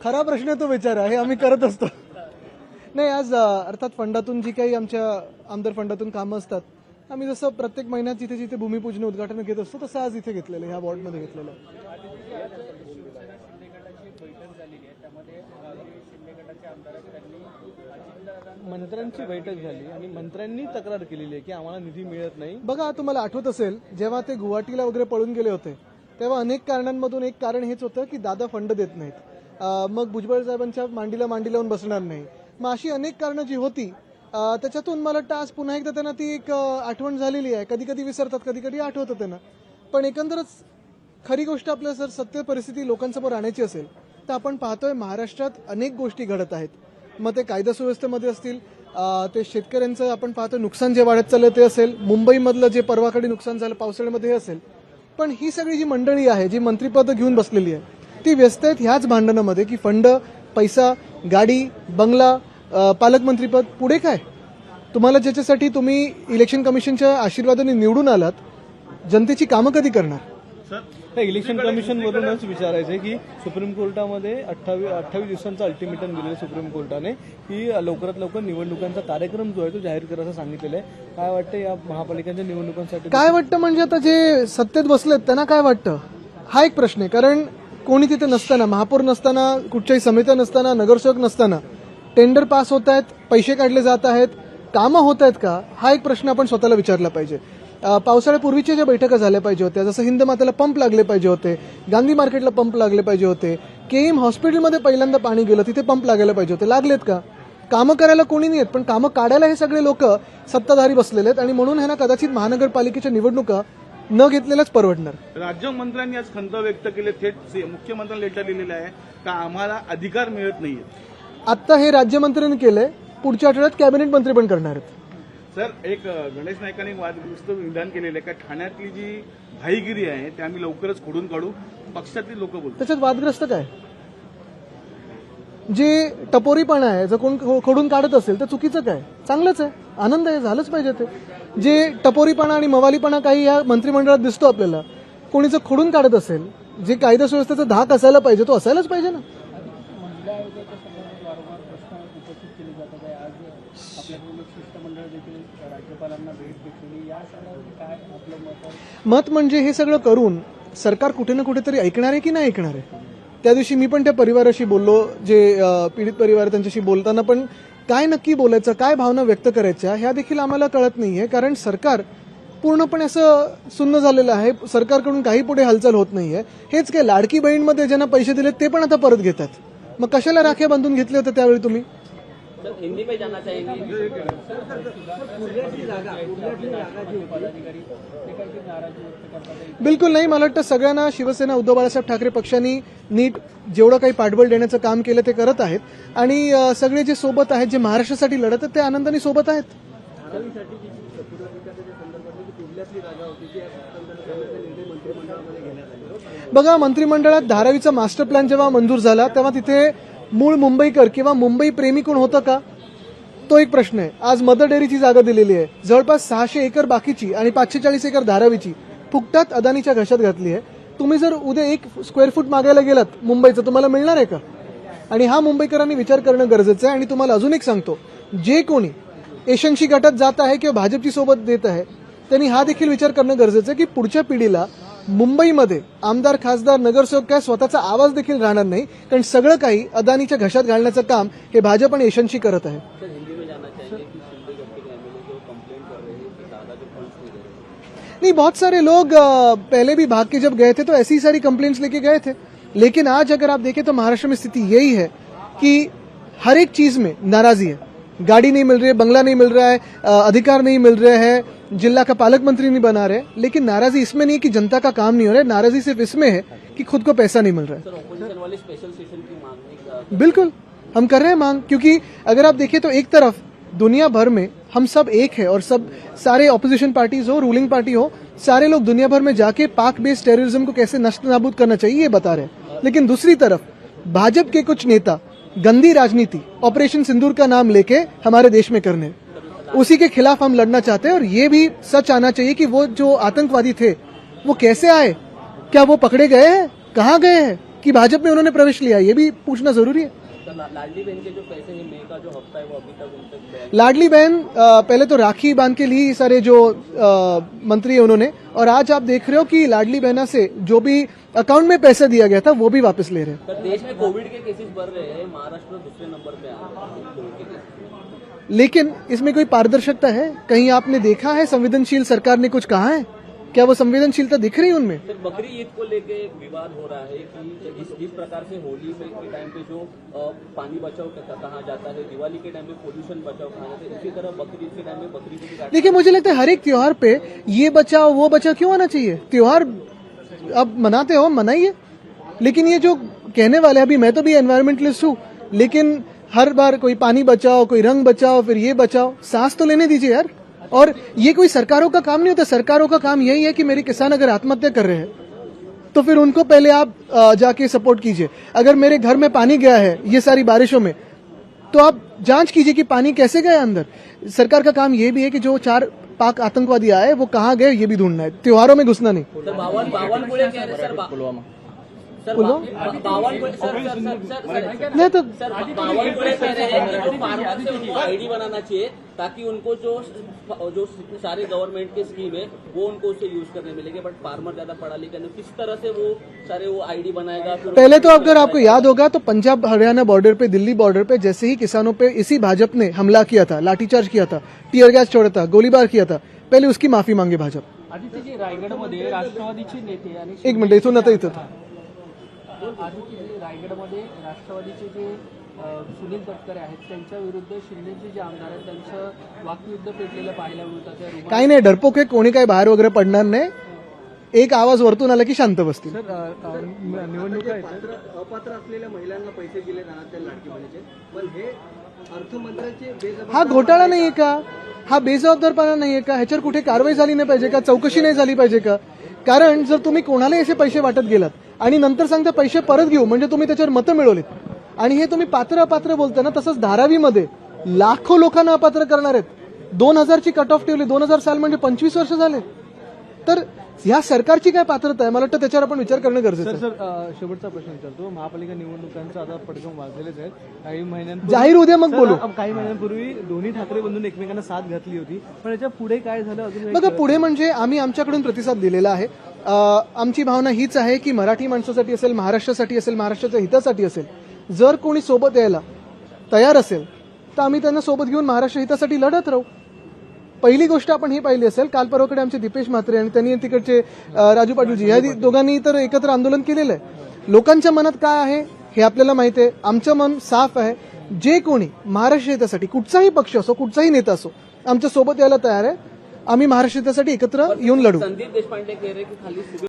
खरा प्रश्न तो विचारा हे आम्ही करत असतो. नाही आज अर्थात फंडातून जी काही आमच्या आमदार फंडातून कामं असतात आम्ही जसं प्रत्येक महिन्यात जिथे जिथे भूमिपूजन उद्घाटन घेत असतो तसं आज इथे घेतलेलं ह्या वॉर्डमध्ये घेतलेलं मंत्र्यांची बैठक झाली आणि मंत्र्यांनी तक्रार केलेली आहे की आम्हाला निधी मिळत नाही. बघा तुम्हाला आठवत असेल जेव्हा ते गुवाहाटीला वगैरे पळून गेले होते तेव्हा अनेक कारणांमधून एक कारण हेच होतं की दादा फंड देत नाहीत. मग भुजबळ साहेबांच्या मांडीला मांडी लावून बसणार नाही. मग अशी अनेक कारणं जी होती त्याच्यातून मला वाटतं आज पुन्हा एकदा त्यांना ती एक आठवण झालेली आहे. कधी कधी विसरतात कधी कधी आठवतं त्यांना. पण एकंदरच खरी गोष्ट आपल्या जर सत्य परिस्थिती लोकांसमोर आणायची असेल तर आपण पाहतोय महाराष्ट्रात अनेक गोष्टी घडत आहेत. मग ते कायदा सुव्यवस्थेमध्ये असतील ते शेतकऱ्यांचं आपण पाहतो नुकसान जे वाढत चाललं ते असेल मुंबईमधलं जे परवाकडे नुकसान झालं पावसाळ्यामध्ये असेल. पण ही सगळी जी मंडळी आहे जी मंत्रिपद घेऊन बसलेली आहे ती व्यस्त आहेत ह्याच भांडणामध्ये की फंड पैसा गाडी बंगला पालकमंत्रीपद पुढे काय? तुम्हाला ज्याच्यासाठी तुम्ही इलेक्शन कमिशनच्या आशीर्वादाने निवडून आलात जनतेची कामं कधी करणार? इलेक्शन कमिशन वरूनच विचारायचं की सुप्रीम कोर्टामध्ये अठ्ठावीस अठ्ठावीस दिवसांचं अल्टिमेटम दिलेलं आहे सुप्रीम कोर्टाने की लवकरात लवकर निवडणुकांचा कार्यक्रम जो आहे तो जाहीर करायचं सांगितलेलं आहे. काय वाटतं या महापालिकांच्या निवडणुकांसाठी? काय वाटतं म्हणजे आता जे सत्तेत बसलेत त्यांना काय वाटतं? हा एक प्रश्न आहे कारण कोणी तिथे नसताना महापौर नसताना कुठच्याही समित्या नसताना नगरसेवक नसताना टेंडर पास होत आहेत पैसे काढले जात आहेत कामं होत आहेत का? हा एक प्रश्न आपण स्वतःला विचारला पाहिजे. पावसाळ्यापूर्वीच्या ज्या बैठका झाल्या पाहिजे होत्या जसं हिंदमातेला पंप लागले पाहिजे होते गांधी मार्केटला पंप लागले पाहिजे होते के एम हॉस्पिटलमध्ये पहिल्यांदा पाणी गेलं तिथे पंप लागायला पाहिजे होते. लागलेत का? कामं करायला कोणी नाही आहेत पण कामं काढायला हे सगळे लोक सत्ताधारी बसलेले आहेत आणि म्हणून ह्यांना कदाचित महानगरपालिकेच्या निवडणुका न घेतलेल्याच परवडणार. राज्यमंत्र्यांनी आज खंत व्यक्त केली थेट सी- मुख्यमंत्र्यांना लेटर लिहिलेलं आहे का आम्हाला अधिकार मिळत नाहीये? आत्ता हे राज्यमंत्र्यांनी केलंय पुढच्या आठवड्यात कॅबिनेट मंत्री पण करणार आहेत. सर एक अ, गणेश नाईकांनी वादग्रस्त विधान केलेलं आहे का ठाण्यातली जी भाईगिरी आहे ते आम्ही लवकरच खोडून काढू? पक्षातली लोक बोलतात. त्याच्यात वादग्रस्त काय? जे टपोरीपणा आहे जर कोण खो- खोडून काढत असेल तर चुकीचं काय? चांगलंच आहे. आनंद आहे झालंच पाहिजे ते. जे टपोरीपणा आणि मवालीपणा काही या मंत्रिमंडळात दिसतो आपल्याला कोणीचं खोडून काढत असेल जे कायदा सुव्यवस्थेचा धाक असायला पाहिजे तो असायलाच पाहिजे ना. मत म्हणजे हे सगळं करून सरकार कुठे ना कुठेतरी ऐकणार आहे की नाही ऐकणार आहे? त्या दिवशी मी पण त्या परिवाराशी बोललो जे पीडित परिवार त्यांच्याशी बोलताना पण काय नक्की बोलायचं काय भावना व्यक्त करायच्या ह्या देखील आम्हाला कळत नाहीये. कारण सरकार पूर्णपणे असं सुन्न झालेलं आहे. सरकारकडून काही पुढे हालचाल होत नाहीये. हेच काय लाडकी बहीणमध्ये ज्यांना पैसे दिले ते पण आता परत घेतात. मग कशाला राख्या बांधून घेतले होते त्यावेळी तुम्ही? हिंदी में जाना चाहेंगे बिलकुल नाही मला वाटतं सगळ्यांना शिवसेना उद्धव बाळासाहेब ठाकरे पक्षांनी नीट जेवढं काही पाठबळ देण्याचं काम केलं ते करत आहेत. आणि सगळे जे सोबत आहेत जे महाराष्ट्रासाठी लढत आहेत ते आनंदाने सोबत आहेत. बघा मंत्रिमंडळात धारावीचा मास्टर प्लॅन जेव्हा मंजूर झाला तेव्हा तिथे मूळ मुंबईकर किंवा मुंबई प्रेमी कोण होतं का? तो एक प्रश्न आहे. आज मदर डेअरीची जागा दिलेली आहे. जवळपास सहाशे एकर बाकीची आणि पाचशे चाळीस एकर धारावीची फुकटात अदानीच्या घशात घातली आहे. तुम्ही जर उद्या एक स्क्वेअर फूट मागायला गेलात मुंबईचं तुम्हाला मिळणार आहे का? आणि हा मुंबईकरांनी विचार करणं गरजेचं आहे आणि तुम्हाला अजून एक सांगतो. जे कोणी एशंशी गटात जात आहे किंवा भाजपची सोबत देत आहे त्यांनी हा देखील विचार करणं गरजेचं आहे की पुढच्या पिढीला मुंबईमध्ये आमदार खासदार नगरसेवक काय स्वतःचा आवाज़ देखील राहणार नाही कारण सगळं काही अदानीच्या घशात घालण्याचं काम हे भाजप आणि एशनशी करत आहे. कि के कंप्लेंट कर हैं कि नहीं बहुत सारे लोग पहले भी भाग के जब गए थे तो ऐसी सारी कंप्लेंट्स लेके गए थे। लेकिन आज अगर आप देखें तो महाराष्ट्र में स्थिति यही है कि हर एक चीज़ में नाराजी है। गाड़ी नहीं मिल रही है बंगला नहीं मिल रहा है अधिकार नहीं मिल रहे हैं जिला का पालक मंत्री नहीं बना रहे लेकिन नाराजी इसमें नहीं है कि जनता का काम नहीं हो रहा है नाराजी सिर्फ़ इसमें है कि खुद को पैसा नहीं मिल रहा है। बिल्कुल हम कर रहे हैं मांग क्योंकि अगर आप देखें तो एक तरफ़ दुनिया भर में हम सब एक है और सब सारे ऑपोजिशन पार्टीज़ हो रूलिंग पार्टी हो सारे लोग दुनिया भर में जाके पाक बेस्ड टेररिज्म को कैसे नष्ट नाबूद करना चाहिए ये बता रहे हैं। लेकिन दूसरी तरफ़ भाजपा के कुछ नेता गंदी राजनीति, ऑपरेशन सिंदूर का नाम लेके हमारे देश में करने। उसी के खिलाफ हम लड़ना चाहते हैं और ये भी सच आना चाहिए कि वो जो आतंकवादी थे, वो कैसे आए? क्या वो पकड़े गए हैं? कहाँ गए हैं? कि भाजपा में उन्होंने प्रवेश लिया? ये भी पूछना ज़रूरी है। लाडली बहन के जो पैसे हैं मई का जो हफ़्ता है वो अभी तक उन तक लाडली बहन पहले तो राखी बाँध के लिए सारे जो अ, मंत्री है उन्होंने और आज आप देख रहे हो कि लाडली बहना से जो भी अकाउंट में पैसा दिया गया था वो भी वापस ले रहे हैं। देश में कोविड के केसेस बढ़ रहे हैं महाराष्ट्र दूसरे नंबर पे आ लेकिन इसमें कोई पारदर्शकता है? कहीं आपने देखा है? संवेदनशील सरकार ने कुछ कहा है? क्या वो संवेदनशीलता दिख रही है उनमें? सर बकरी ईद को लेके विवाद हो रहा है कि जिस जिस प्रकार से होली में के टाइम पे जो पानी बचाओ कहा जाता है दिवाली के टाइम पे पोल्यूशन बचाओ कहा जाता है उसी तरह बकरी ईद के टाइम में बकरी को देखिए मुझे लगता है हर एक त्योहार पे ये बचाओ वो बचाओ क्यों आना चाहिए? त्योहार अब मनाते हो मनाइए। लेकिन ये जो कहने वाले अभी मैं तो भी एनवायरमेंटलिस्ट हूँ लेकिन हर बार कोई पानी बचाओ कोई रंग बचाओ फिर ये बचाओ सांस तो लेने दीजिए यार। और ये कोई सरकारों का काम नहीं होता। सरकारों का काम यही है कि मेरे किसान अगर आत्महत्या कर रहे हैं तो फिर उनको पहले आप जाके सपोर्ट कीजिए। अगर मेरे घर में पानी गया है, ये सारी बारिशों में तो आप जाँच कीजिए कि पानी कैसे गया अंदर। सरकार का काम ये भी है कि जो चार पाक आतंकवादी आए, वो कहाँ गए, ये भी ढूंढना है। त्योहारों में घुसना नहीं। सर बावन बावनकुळे कह रहे सर बा- सर बा- बा- Bawankule sir sir sir sir sir नहीं तो सर बावनकुळे कह रहे हैं कि जो फार्मर से उनको आईडी बनाना चाहिए ताकि उनको जो जो सारे गवर्नमेंट के स्कीम है वो उनको उससे यूज़ करने मिलेंगे बट फार्मर ज़्यादा पढ़ा लिखा नहीं किस तरह से वो सारे वो आईडी बनाएगा पहले तो अगर आपको याद होगा तो पंजाब हरियाणा बॉर्डर पे दिल्ली बॉर्डर पे जैसे ही किसानों पे इसी भाजपा ने हमला किया था लाठीचार्ज किया था टीयर गैस छोड़ा था गोलीबार किया था पहले उसकी माफ़ी मांगे भाजपा। एक मिनिट इथून आता इथं रायगडमध्ये राष्ट्रवादीचे जे सुनील तटकरे आहेत त्यांच्या विरुद्ध शिंदेचे जे आमदार आहेत त्यांचं वाकयुद्ध पेटलेलं पाहायला मिळतं. त्या रुग्ण काही नाही डरपोक कोणी काही बाहेर वगैरे पडणार नाही. एक आवाज वरतून आला की शांत बसतील. निवडणुका अपात्र असलेल्या महिलांना पैसे दिले जाणार त्या लाडकी बहिणीचे. पण हे अर्थमंत्र्यांचे बेजबाबदार हा घोटाळा नाहीये का? हा बेजबाबदारपणा नाहीये का? ह्याच्यावर कुठे कारवाई झाली नाही पाहिजे का? चौकशी नाही झाली पाहिजे का? कारण जर तुम्ही कोणालाही असे पैसे वाटत गेलात आणि नंतर सांगता पैसे परत घेऊ. म्हणजे तुम्ही त्याच्यावर मतं मिळवलीत. आणि हे तुम्ही पात्र अपात्र बोलता ना तसंच धारावीमध्ये लाखो लोकांना अपात्र करणार आहेत. दोन हजारची कट ऑफ ठेवली. दोन हजार साल म्हणजे पंचवीस वर्ष झाले. तर या सरकारची काय पात्रता आहे? मला वाटतं त्याच्यावर आपण विचार करणं गरजेचं सर शेवटचा प्रश्न विचारतो. महापालिका निवडणुकांचा आता पडगम वाजलेलेच आहेत काही महिन्यांपूर्वी जाहीर उद्या मग बोलू. काही महिन्यांपूर्वी दोन्ही ठाकरे बंधूंनी एकमेकांना साथ घातली होती. पण याच्यापुढे काय झालं? अजून बघा पुढे म्हणजे आम्ही आमच्याकडून प्रतिसाद दिलेला आहे. आमची भावना हीच आहे की मराठी माणसासाठी असेल महाराष्ट्रासाठी असेल महाराष्ट्राच्या हितासाठी असेल जर कोणी सोबत यायला तयार असेल तर आम्ही त्यांना सोबत घेऊन महाराष्ट्र हितासाठी लढत राहू. पहिली गोष्ट आपण ही पाहिली असेल काल परवाकडे आमचे दीपेश म्हात्रे आणि त्यांनी तिकडचे राजू पाटीलजी या दोघांनी तर एकत्र आंदोलन केलेलं आहे. लोकांच्या मनात काय आहे हे आपल्याला माहिती आहे. आमचं मन साफ आहे. जे कोणी महाराष्ट्र हितासाठी कुठचाही पक्ष असो कुठचाही नेता असो आमच्यासोबत यायला तयार आहे. आम्ही महाराष्ट्र हितासाठी एकत्र येऊन लढू. संदीप देशपांडे